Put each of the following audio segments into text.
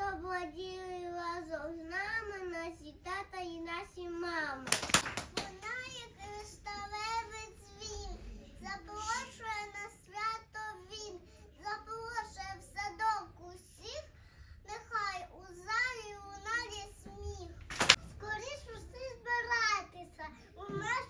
що владіли разом з нами наші тата і наші мами. Вона, як кришталевий дзвін, запрошує на свято він, запрошує в садок усіх, нехай у залі у лунає сміх. Скоріше всі збирайтеся. у нас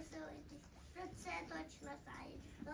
веселитись. Про це точно знають. Хто?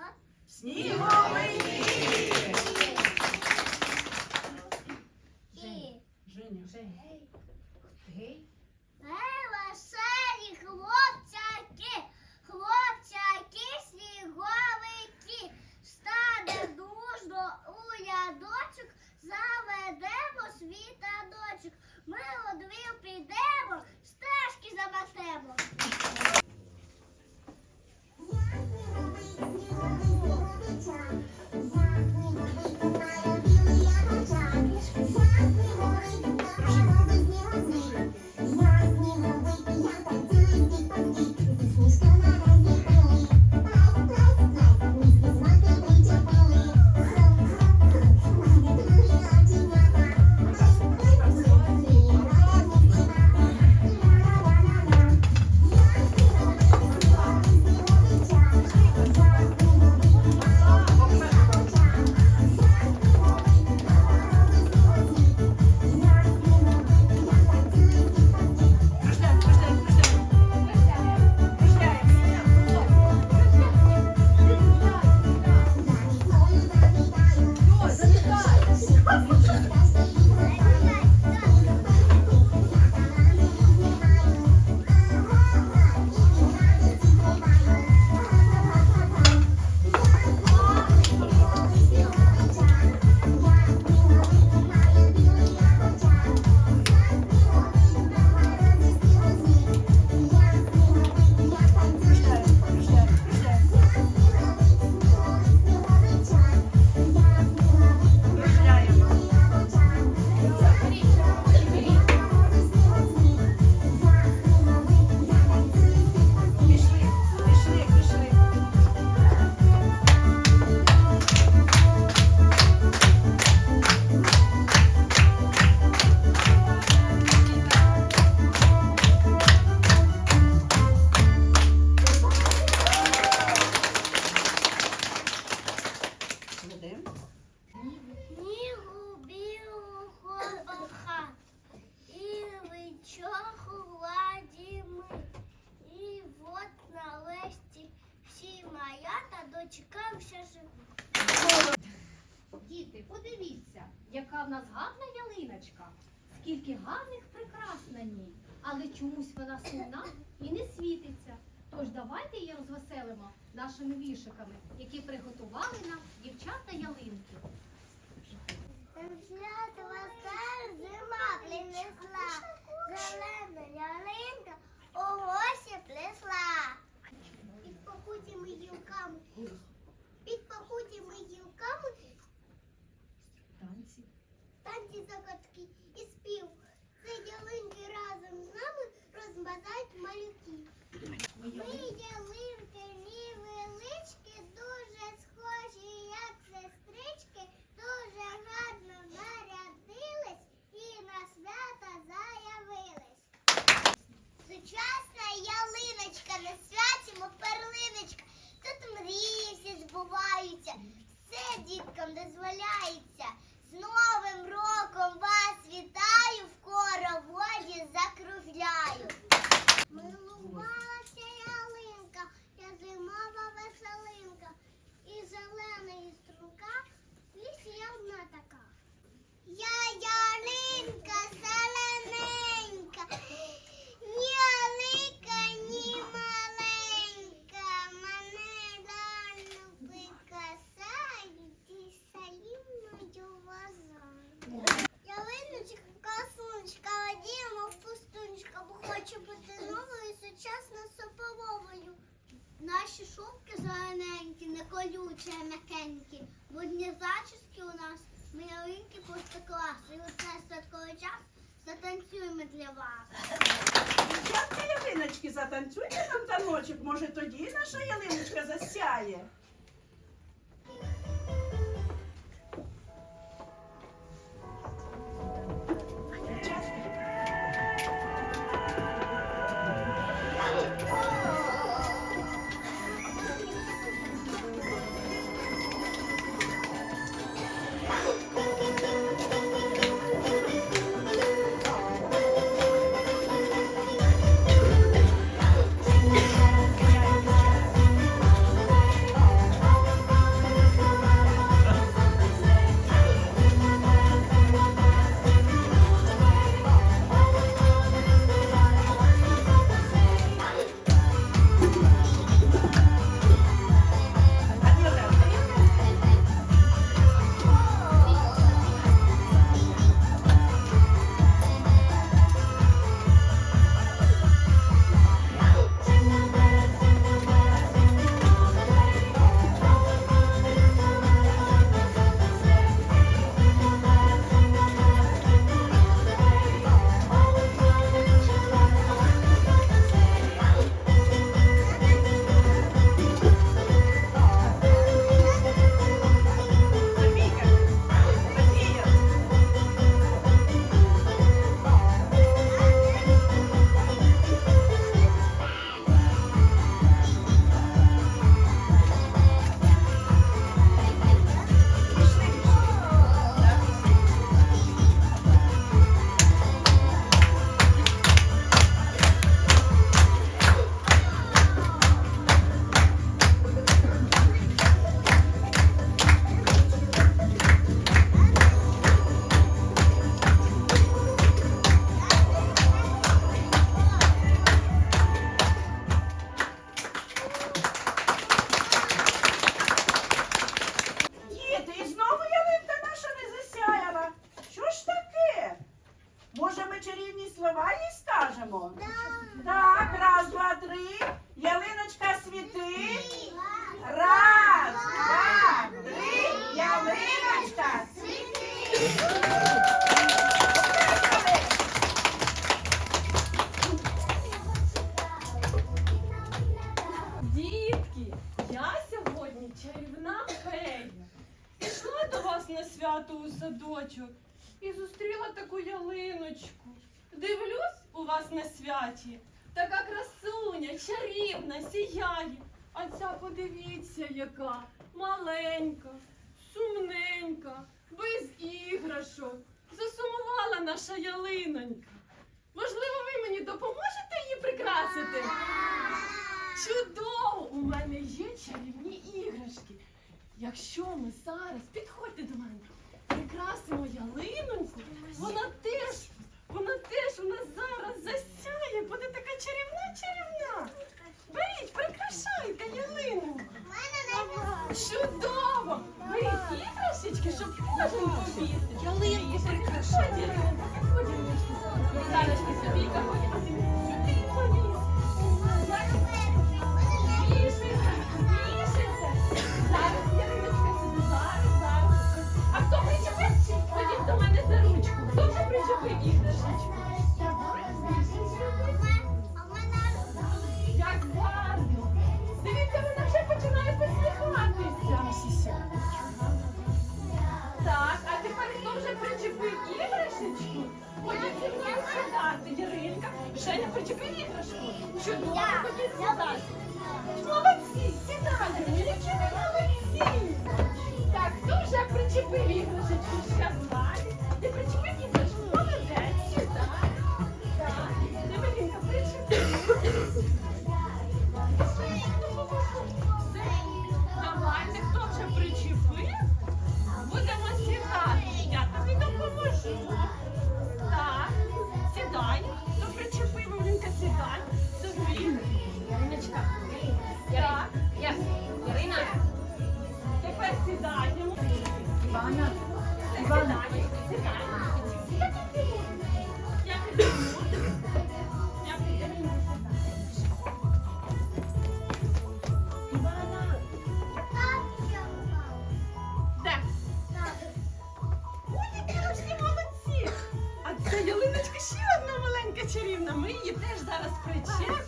Нашими вішиками, які приготували нам дівчата ялинки. Святова стар зима принесла, зелена ялинка у гості плесла. Під пахутими гілками, під пахутими гілками Танці. танці закатки і спів. Це ялинки разом з нами розмазають малюки. Ми ялинки Сучасна ялиночка на святі, мов перлиночка. Тут мрії всі збуваються, все діткам дозволяється. З Новим роком вас вітаю, в хороводі закругляю. Милувалася ялинка, я зимова веселинка, і зелена і струнка, лісі я одна така. Я ялинка хочу бути новою, сучасно сополовою. Наші шубки зелененькі, не колючі, а м'якенькі. Водні зачіски у нас, ми ялинки просто клас. І оце святковий час затанцюємо для вас. Дівчатка ялиночки, затанцюйте нам таночок, може тоді наша ялиночка засяє. Ялиночку. Дивлюсь у вас на святі. Така красуня, чарівна, сіяє. А ця подивіться, яка маленька, сумненька, без іграшок. Засумувала наша ялинонька. Можливо, ви мені допоможете її прикрасити? Чудово! У мене є чарівні іграшки. Якщо ми зараз підходьте до мене, прикрасимо ялиноньку. Вона теж, вона теж у нас зараз засяє, буде така чарівна-чарівна. Беріть, прикрашайте ялину. Чудово! Беріть трошечки, щоб кожен побіг. Ялинку прикрашайте. Ходімо, ходімо. Собі, а ти Як гарно! Дивіться, вона вже починає посміхатися. Так, а тепер хто вже причепив іграшечку? Ходіть зі мною сідати, Яринка. Женя причепив іграшку. Чудово, ходіть сідати. Молодці, сідаємо, які ви молодці. Так, хто вже причепив іграшечку? Ще. Ти причепив іграшку? Сідай. Хто причепив, Оленька, сідай. Собі. Яриночка, Так, я, Ярина, тепер сідаємо. Івана, Івана, чарівна. Ми її теж зараз причепимо.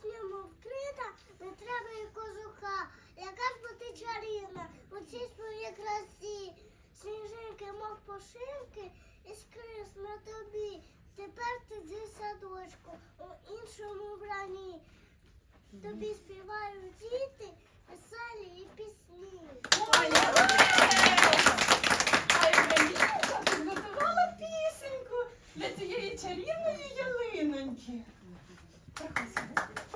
Снігом вкрита, не треба і кожуха. Яка ж бо ти чарівна, у цій своїй красі, сніжинки, мов пошивки, іскрись на тобі. Тепер ти зі садочку у іншому вбранні. Тобі співають діти, веселі і пісні. Пісеньку для цієї чарівної ялиноньки. Проходь